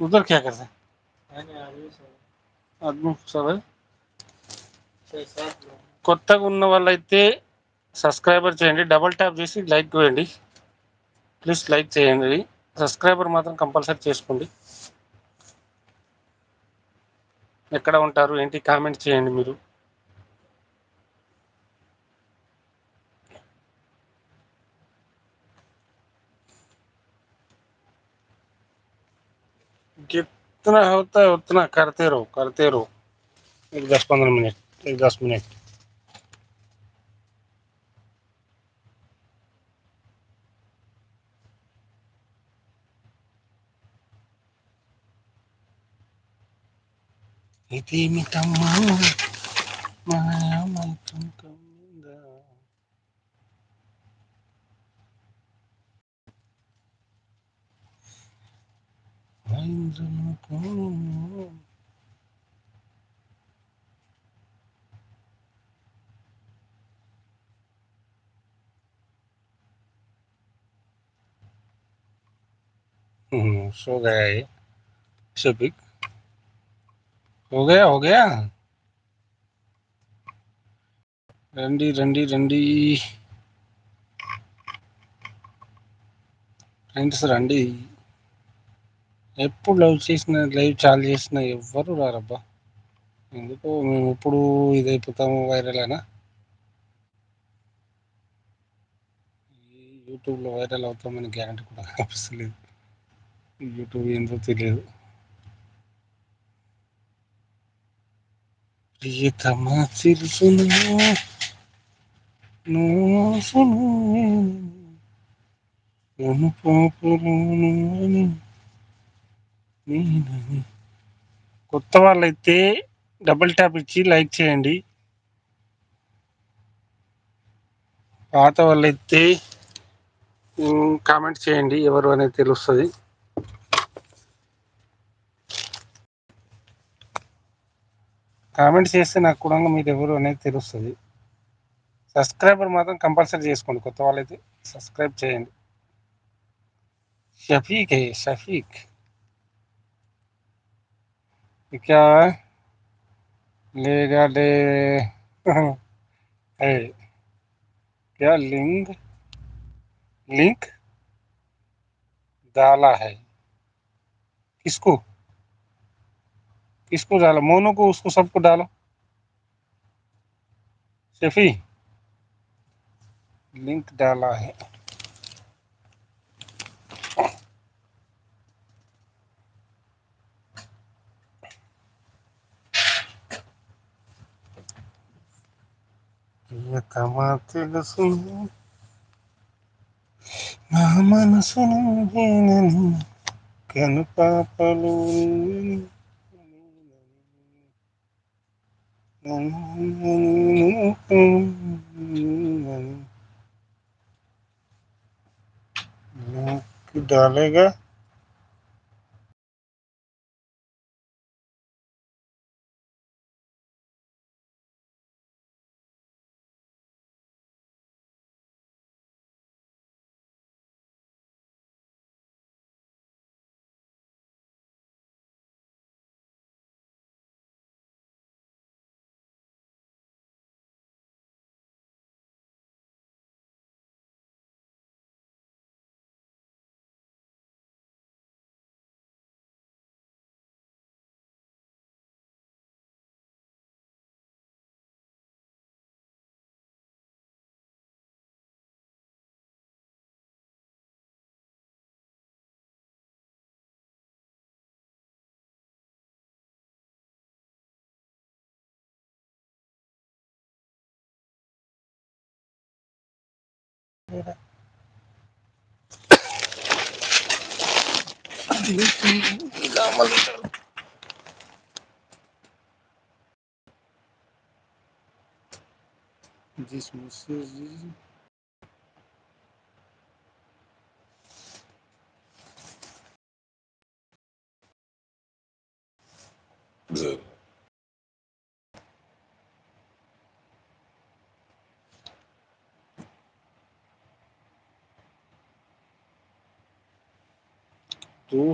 उधर क्या करते आदमी सब है కొత్తగా ఉన్న వాళ్ళైతే సబ్స్క్రైబర్ చేయండి డబల్ ట్యాప్ చేసి లైక్ చేయండి ప్లీజ్ లైక్ చేయండి సబ్స్క్రైబర్ మాత్రం కంపల్సరీ చేసుకోండి ఎక్కడ ఉంటారు ఏంటి కామెంట్ చేయండి మీరు जितना होता है उतना करते रहो करते रहो एक दस पंद्रह मिनट एक दस minute Hindi mitamaw, mayaman kang kami. ఐంద్రులకు हम्म, सो गया ये शफीक हो गया हो गया రండి రండి రండి ఫ్రెండ్స్ రండి ఎప్పుడు లైవ్ చేసిన లైవ్ చాలు చేసిన ఎవ్వరు రారబ్బా. ఎందుకు మేము ఎప్పుడు ఇదైపోతాము వైరల్ అయినా. యూట్యూబ్లో వైరల్ అవుతామని గ్యారంటీ కూడా కనిపిస్తలేదు యూట్యూబ్ ఏందో తెలియదు. ప్రియతమా తెలుసును నువ్వు నన్ను పాపలోను అని కొత్త వాళ్ళైతే డబుల్ ట్యాప్ ఇచ్చి లైక్ చేయండి. పాత వాళ్ళైతే కామెంట్ చేయండి ఎవరు అనేది తెలుస్తుంది. కామెంట్ చేస్తే నాకు కూడా మీరు ఎవరు అనేది తెలుస్తుంది. సబ్స్క్రైబర్ మాత్రం కంపల్సరీ చేసుకోండి కొత్త వాళ్ళైతే సబ్స్క్రైబ్ చేయండి. షఫీక్ షఫీక్. कि क्या है? लेगा दे है क्या लिंग? लिंक? डाला है। किसको? किसको डालो मोनो को, उसको सबको डालो। शेफी, लिंक डाला है। ప్రియతమా తెలుసును నా మనసును నేనని కను పాపలు डालेगा जिसमें से